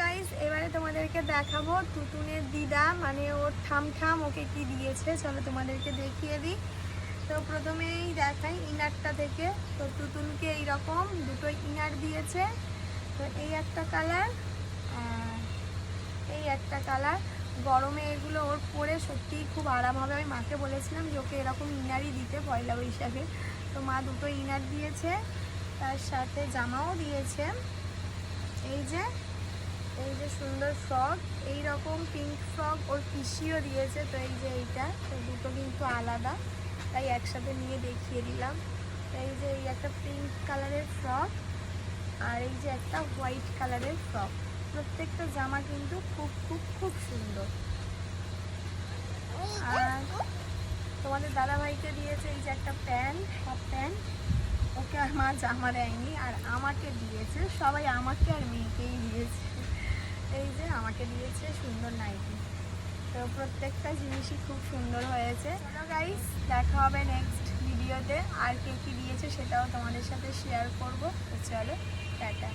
Guys এবারে তোমাদেরকে দেখাবো টুটুনের দিদা। মানে ওর ঠাম ঠাম ওকে কি দিয়েছে, চলো তোমাদেরকে দেখিয়ে দিই। তো প্রথমেই দেখাই ইনারটা থেকে। তো টুটুনকে এইরকম দুটো ইনার দিয়েছে। তো এই একটা কালার এই একটা কালার গরমে এগুলো ওর পরে সত্যিই খুব আরাম হবে আমি মাকে বলেছিলাম যে ওকে এরকম ইনারই দিতে, পয়লা বৈশাখে। তো মা দুটো ইনার দিয়েছে। তার সাথে জামাও দিয়েছে। এই যে এই যে সুন্দর ফ্রক এই রকম পিঙ্ক ফ্রক ওর পিসিও দিয়েছে, তো এই যে এইটা, তো দুটো কিন্তু আলাদা, তাই একসাথে নিয়ে দেখিয়ে দিলাম। এই যে এই একটা পিঙ্ক কালারের ফ্রক আর এই যে একটা হোয়াইট কালারের ফ্রক প্রত্যেকটা জামা কিন্তু খুব খুব খুব সুন্দর। আর তোমাদের দাদাভাইকে দিয়েছে এই যে একটা প্যান্ট হাফ প্যান্ট। ওকে আর মা জামা দেয়নি, আর আমাকে দিয়েছে, সবাই আমাকে আর মেয়েকেই আমাকে দিয়েছে সুন্দর নাইটি। তো প্রত্যেকটা জিনিসই খুব সুন্দর হয়েছে। চলো গাইস দেখা হবে নেক্সট ভিডিওতে আর কে কী দিয়েছে সেটাও তোমাদের সাথে শেয়ার করব। চলো, টাটা।